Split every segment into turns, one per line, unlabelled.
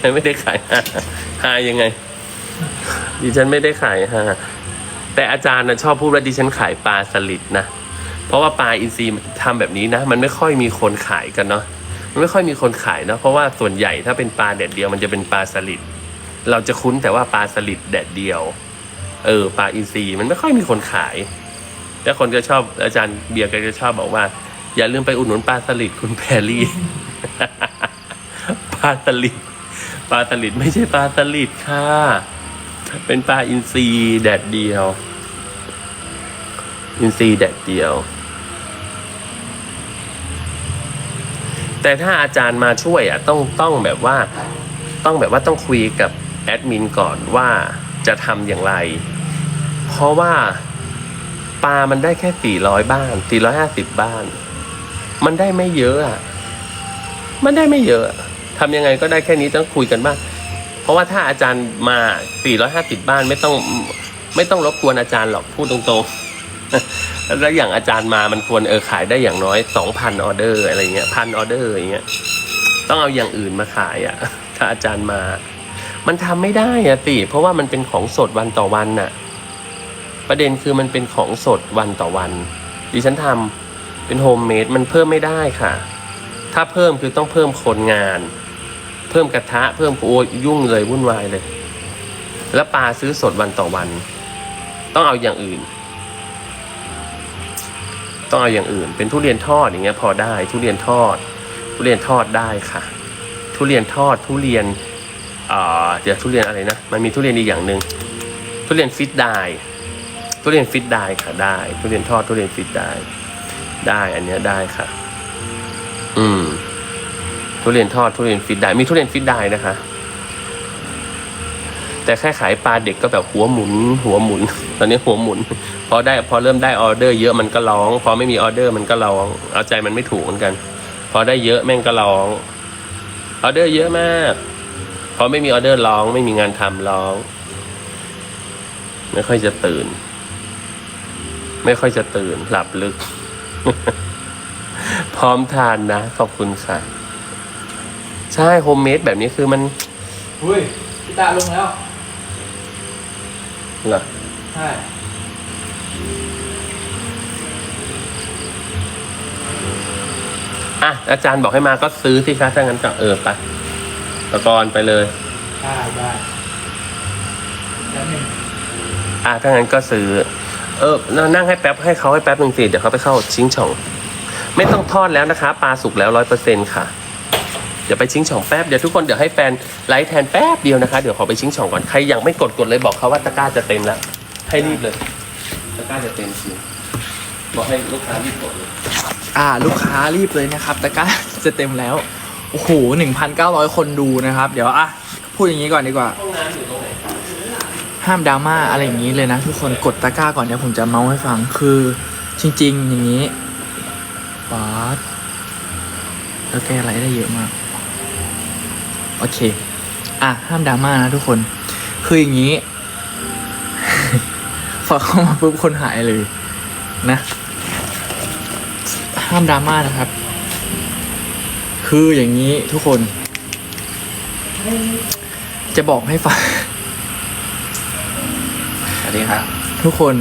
ฉันไม่ได้ขายฮาฮายังไง ดิฉันไม่ได้ขายฮาแต่อาจารย์นะชอบพูดว่าดิฉันขายปลาสลิดนะ เพราะว่าปลาอินทรีมันทำแบบนี้นะ มันไม่ค่อยมีคนขายกันเนาะ มันไม่ค่อยมีคนขายเนาะ เพราะว่าส่วนใหญ่ถ้าเป็นปลาแดดเดียวมันจะเป็นปลาสลิด เราจะคุ้นแต่ว่าปลาสลิดแดดเดียว เออปลาอินทรีมันไม่ค่อยมีคนขาย แล้วคนก็ชอบอาจารย์เบียร์ก็จะชอบบอกว่า อย่าลืมไปอุดหนุนปลาสลิดคุณแพรรี่ ปลาสลิด ปลาสลิดไม่ใช่ปลาสลิดค่ะ เป็นปลาอินทรีแดดเดียว อินทรีแดดเดียว แต่ถ้าอาจารย์มาช่วยอะต้องต้องแบบว่าต้องแบบว่าต้องคุยกับแอดมินก่อนว่าจะทำอย่างไร เพราะว่าปลามันได้แค่ 400 บ้าน 450 บ้าน มันได้ไม่เยอะอะ มันได้ไม่เยอะอะ ทำยังไงก็ได้แค่นี้ต้องคุยกันบ้างเพราะว่าถ้าอาจารย์มา 450 บ้านไม่ต้องไม่ต้องรบกวนอาจารย์หรอกพูดตรงๆ แล้วอย่างอาจารย์มามันควรเออขายได้อย่างน้อย 2,000 ออเดอร์อะไรเงี้ยพันออเดอร์อย่างเงี้ยต้องเอาอย่างอื่นมาขายอะ่ะ ถ้าอาจารย์มา มันทำไม่ได้อะติ เพราะว่ามันเป็นของสดวันต่อวันน่ะ ประเด็นคือมันเป็นของสดวันต่อวัน ดิฉันทำเป็นโฮมเมดมันเพิ่มไม่ได้ค่ะ ถ้าเพิ่มคือต้องเพิ่มคนงาน เพิ่มกระทะ เพิ่มโอ้ยุ่งเลยวุ่นวายเลย แล้วปลาซื้อสดวันต่อวัน ต้องเอาอย่างอื่น ต้องเอาอย่างอื่น เป็นทุเรียนทอดอย่างเงี้ย พอได้ทุเรียนทอด ทุเรียนทอดได้ค่ะ ทุเรียนทอดทุเรียนอ่อเดี๋ยวทุเรียนอะไรนะ มันมีทุเรียนอีกอย่างหนึ่งทุเรียนฟิตได้ทุเรียนฟิตได้ค่ะได้ ทุเรียนทอดทุเรียนฟิตได้ ได้อันเนี้ยได้ค่ะ อืม ทุเรียนทอดทุเรียนฟิตได้มีทุเรียนฟิตได้นะคะ แต่แค่ขายปลาเด็กก็แบบหัวหมุน หัวหมุน ตอนนี้หัวหมุน พอได้พอเริ่มได้ออเดอร์เยอะมันก็ร้อง พอไม่มีออเดอร์มันก็ร้อง เอาใจมันไม่ถูกเหมือนกัน พอได้เยอะแม่งก็ร้องออเดอร์เยอะมาก พอไม่มีออเดอร์ร้อง ไม่มีงานทำร้อง ไม่ค่อยจะตื่น ไม่ค่อยจะตื่นหลับลึก พร้อมทานนะ ขอบคุณค่ะ ช่โฮมเมดแบบนี้คือมัน
อุ้ยพี่ตาลงแล้ว
เหรอ
ใช่
อะอาจารย์บอกให้มาก็ซื้อสิคะถ้างั้นก็เออไปตะกอนไปเลย
ได้ได้แล้วหนึ่ง
อะถ้างั้นก็ซื้อ เออ นั่งให้แป๊บให้เขาให้แป๊บหนึ่งสิเดี๋ยวเขาไปเข้าชิงช่อง ไม่ต้องทอดแล้วนะคะ ปลาสุกแล้วร้อยเปอร์เซ็นค่ะเดี๋ยวไปชิงช่องแป๊บเดี๋ยวทุกคนเดี๋ยวให้แฟนไลฟ์แทนแป๊บเดียวนะคะเดี๋ยวขอไปชิงช่องก่อนใครยังไม่กดกดเลยบอกเขาว่าตะกร้าจะเต็มแล้วให้รีบเลยตะกร้าจะเต็มจริงบอกให้ลูกค้ารีบกดเลย
อ่าลูกค้ารีบเลยนะครับตะกร้าจะเต็มแล้วโอ้โหหนึ่งพันเก้าร้อยคนดูนะครับ เดี๋ยวอะพูดอย่างนี้ก่อนดีกว่า
ห้องน้ำอยู่ตรงไหน
ห้ามดราม่าอะไรอย่างนี้เลยนะ ทุกคนกดตะกร้าก่อนเดี๋ยวผมจะเมาส์ให้ฟังคือจริง ๆ อย่างนี้ป๊าดแล้วแกอะไรได้เยอะมาก โอเค อะห้ามดราม่านะทุกคน คืออย่างนี้ พอเข้ามาปุ๊บคนหายเลย นะ ห้ามดราม่านะครับ คืออย่างนี้ทุกคน จะบอกให้ฟัง
สวัสดีครับ
ทุกคน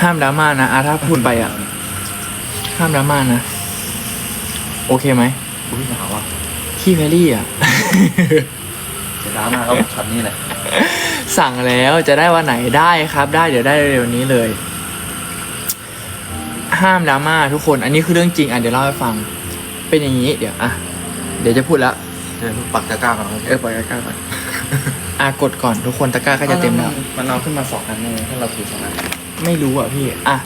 ห้ามดราม่านะอาถ้าพูดไปอะ ห้ามดราม่านะ โอเคไหม
อุ้ยหนาวอะ
พี่แพรรี่อะ
จะร้าวมากก็ช็อตนี้แหละ
สั่งแล้วจะได้วันไหนได้ครับ ได้เดี๋ยวได้เร็วๆนี้เลย ห้ามดราม่าทุกคน อันนี้คือเรื่องจริงอะเดี๋ยวเล่าให้ฟัง เป็นอย่างนี้เดี๋ยวอะเดี๋ยวจะพูดแล้ว
เดี๋ยวปักตะกร้าก่อนนะ
เออปล่อยตะกร้าก่อนอะกดก่อนทุกคนตะกร้าก็จะเต็มแล้ว
มันเอาขึ้นมาสองอันเลยถ้าเราถือสองอัน
ไม่รู้อะพี่อะ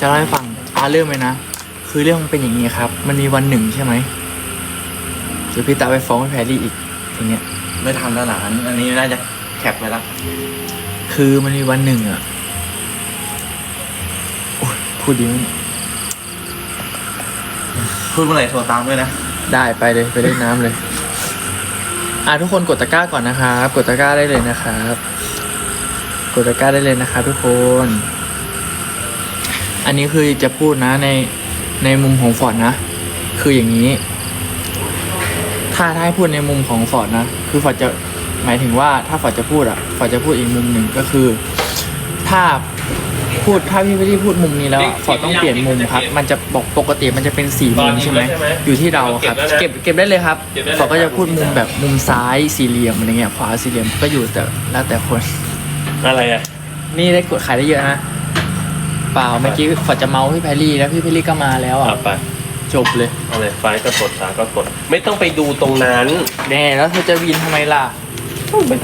จะเล่าให้ฟังอะเริ่มเลยนะคือเรื่องมันเป็นอย่างนี้ครับ มันมีวันหนึ่งใช่ไหมเดี๋ยวพี่ตาไปฟ้องพี่แพรรี่อีกอย่างเงี้ย
ไม่ทันแล้วหลานอันนี้น่าจะแคปไปแล้ว
คือมันมีวันหนึ่งอะโอ้ยพูดดีไหมเนี่ย
พูดเมื่อไหร่โทรตามด้วยนะ
ได้ไปเลยไปเล่นน้ำเลย อะทุกคนกดตะกร้าก่อนนะครับ กดตะกร้าได้เลยนะครับ กดตะกร้าได้เลยนะครับทุกคน อันนี้คือจะพูดนะในในมุมของฟอร์ดนะ คืออย่างนี้ ถ้าถ้าให้พูดในมุมของฟอร์ดนะ คือฟอร์ดจะหมายถึงว่าถ้าฟอร์ดจะพูดอะฟอร์ดจะพูดอีกมุมหนึ่งก็คือ ถ้าพูดถ้าพี่ไม่ได้พูดมุมนี้แล้วอะฟอร์ดต้องเปลี่ยนมุมครับ มันจะบอกปกติมันจะเป็นสี่มุมใช่ไหมอยู่ที่เราครับ เก็บเก็บได้เลยครับฟอร์ดก็จะพูดมุมแบบมุมซ้ายสี่เหลี่ยมอะไรเงี้ยขวาสี่เหลี่ยมก็อยู่แต่แล้วแต่คน
อะไรอะ
นี่ได้กดขายได้เยอะนะเปล่าเมื่อกี้ฟอร์ดจะเมาส์พี่แพรรี่แล้วพี่แพรรี่ก็มาแล้ว
อะ
อะ
ไป
จบเลย
อะไรไฟล์ก็กดขาก็กด ไม่ต้องไปดูตรงนั้น
แน่แล้วเธอจะวีนทำไมล่ะ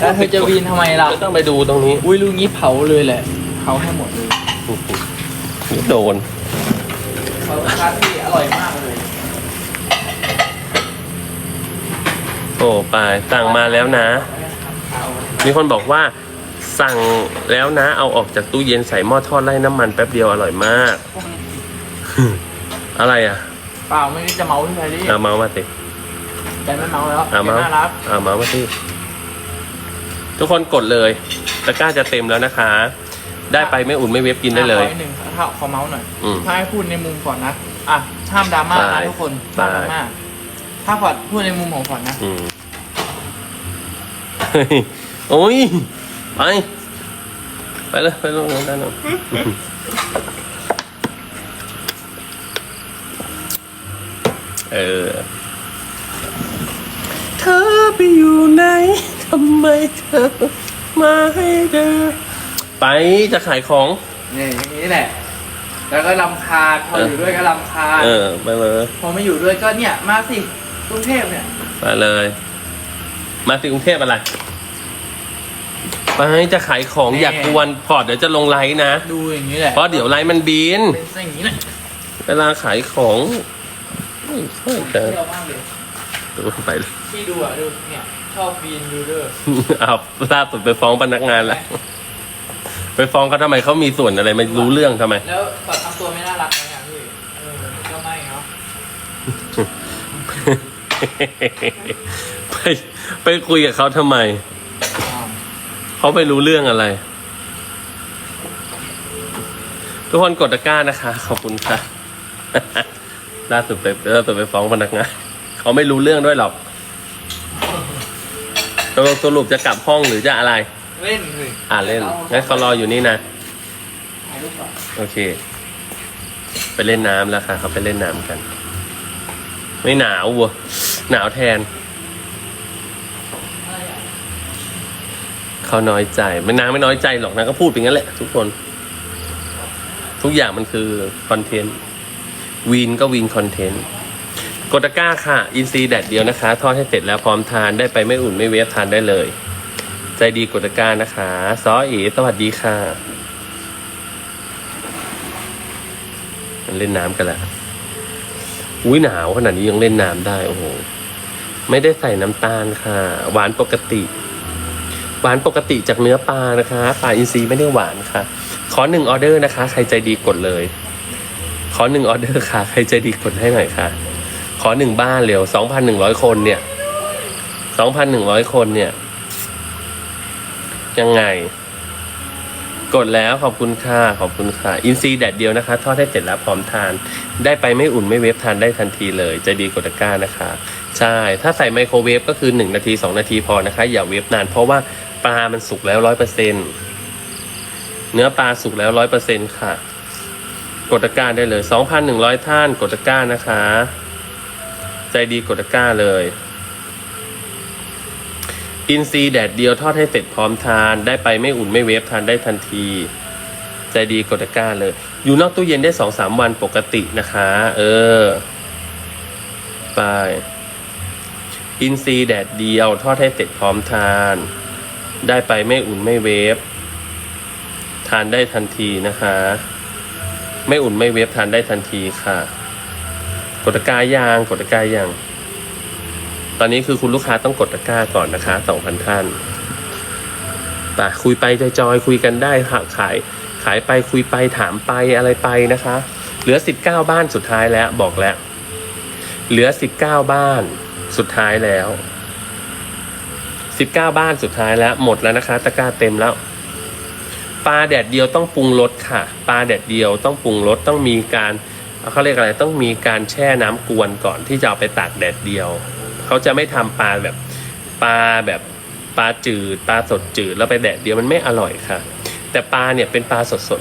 แล้วเธอจะวีนทำไมล่ะ
ไม่ต้องไปดูตรงนี้
อุ้ยลูกนี้เผาเลยแหละเผาให้หมดเลย
โดน
เผาคาที่อร่อยมากเลย
โอ้ไปสั่งมาแล้วนะ มีคนบอกว่าสั่งแล้วนะ เอาออกจากตู้เย็นใส่หม้อทอดไล่น้ำมันแป๊บเดียวอร่อยมาก อะไรอะ
เปล่าไม่ได้จะเมาพี่แพรรี่
เอาเมาส์มาสิ
แต่ไม่เมาแล้ว
เอาเมาส์
น่ารัก
เอาเมาส์มาสิทุกคนกดเลยตะกร้าจะเต็มแล้วนะคะ ได้ไปไม่อุ่นไม่เวฟกินได้เลย
ขออีกหนึ่งถ้าขอเมาส์หน่อย
อืม
ถ้าให้พูดในมุมก่อนนะ อะ ห้ามดราม่า
ได้
นะทุกคนห้ามดราม่า ถ้าฟอร์ดพูดในมุมของฟอร์ดนะ
อืมเฮ้ยโอ้ย ไป ไปเลยไปลงด้านนู้น เออ เธอไปอยู่ไหนทำไมเธอ มาให้เดินไปจะขายของ
นี่อย่างนี้แหละ แล้วก็ลำคาญพออยู่ด้วยก็ลำคาญ
เออ ไปเลย
พอไม่อยู่ด้วยก็เนี่ยมาสิกรุงเทพเนี่ย
ไปเลย มาถึงกรุงเทพอะไรไปจะขายของอยากกวนพอร์ตเดี๋ยวจะลงไลน์นะ
ดูอย่างนี้แหละ
เพราะเดี๋ยวไลน์มันบิน
เป็นซะอย่างนี้แหละ
เวลาขายของ ไม่ค่อยจะ
เที่ยวมากเลย
ดูไปเลย
พี่ดูอะดูเนี่ยชอบวีนดูเด้อ
เอาล่าสุดไปฟ้องพนักงานแหละไปฟ้องเขาทำไมเขามีส่วนอะไรไม่รู้เรื่องทำไม
แล้วแบบทำตัวไม่น่ารักนะพี่เออก็ไม่เนาะ
ไปไปคุยกับเขาทำไม
อ้าว
เขาไม่รู้เรื่องอะไร ทุกคนกดตะกร้านะคะ ขอบคุณค่ะ ล่าสุดไปล่าสุดไปฟ้องพนักงานเขาไม่รู้เรื่องด้วยหรอกตกลงสรุปจะกลับห้องหรือจะอะไร
เล่นเลย
อ่าเล่นงั้นเขารออยู่นี่นะ
ถ่ายรูปก่อน
โอเค ไปเล่นน้ำแล้วค่ะเขาไปเล่นน้ำกัน ไม่หนาววัวหนาวแทน
อะไรอะ
เขาน้อยใจไม่นางไม่น้อยใจหรอกนางก็พูดไปงั้นแหละทุกคน ทุกอย่างมันคือคอนเทนต์ วีนก็วีนคอนเทนต์กดตะกร้าค่ะ อินซีแดดเดียวนะคะ ทอดให้เสร็จแล้วพร้อมทานได้ไปไม่อุ่นไม่เวฟทานได้เลย ใจดีกดตะกร้านะคะซออีสวัสดีค่ะ เล่นน้ำกันแล้วอุ้ยหนาวขนาดนี้ยังเล่นน้ำได้โอ้โหไม่ได้ใส่น้ำตาลค่ะ หวานปกติ หวานปกติจากเนื้อปลานะคะปลาอินทรีไม่ได้หวานค่ะ ขอหนึ่งออเดอร์นะคะ ใครใจดีกดเลย อหนึ่งออเดอร์ค่ะ ใครใจดีกดให้หน่อยค่ะ ขอหนึ่งบ้านเร็วสองพันหนึ่งร้อยคนเนี่ยสองพันหนึ่งร้อยคนเนี่ย ยังไง กดแล้วขอบคุณค่ะ ขอบคุณค่ะ อินซีแดดเดียวนะคะ ทอดให้เสร็จแล้วพร้อมทาน ได้ไปไม่อุ่นไม่เวฟทานได้ทันทีเลย ใจดีกดตะกร้านะคะ ใช่ ถ้าใส่ไมโครเวฟก็คือ1นนาที2นาทีพอนะคะ อย่าเวฟนานเพราะว่าปลามันสุกแล้วร้อยเปอร์เซ็นเนื้อปลาสุกแล้วร้อยเปอร์เซ็นค่ะ กดตะกร้าได้เลย 2,100 ท่านกดตะกร้านะคะ ใจดีกดตะกร้าเลย อินซีแดดเดียวทอดให้เสร็จพร้อมทาน ได้ไปไม่อุ่นไม่เวฟทานได้ทันที ใจดีกดตะกร้าเลย อยู่นอกตู้เย็นได้สองสามวันปกตินะคะ เออ ไป อินซีแดดเดียวทอดให้เสร็จพร้อมทาน ได้ไปไม่อุ่นไม่เวฟทานได้ทันทีนะคะ ไม่อุ่นไม่เวฟทานได้ทันทีค่ะ กดตะกร้ายางกดตะกร้ายาง ตอนนี้คือคุณลูกค้าต้องกดตะกร้าก่อนนะคะสองพันท่านไปคุยไปจอยคุยกันได้ค่ะขาย ขายไปคุยไปถามไปอะไรไปนะคะ เหลือสิบเก้าบ้านสุดท้ายแล้วบอกแล้ว เหลือสิบเก้าบ้านสุดท้ายแล้วสิบเก้าบ้านสุดท้ายแล้วหมดแล้วนะคะ ตะกร้าเต็มแล้ว ปลาแดดเดียวต้องปรุงรสค่ะ ปลาแดดเดียวต้องปรุงรสต้องมีการเขาเรียกอะไรต้องมีการแช่น้ำกวนก่อนที่จะเอาไปตากแดดเดียว เขาจะไม่ทำปลาแบบปลาแบบปลาจืดปลาสดจืดแล้วไปแดดเดียวมันไม่อร่อยค่ะ แต่ปลาเนี่ยเป็นปลาสดๆ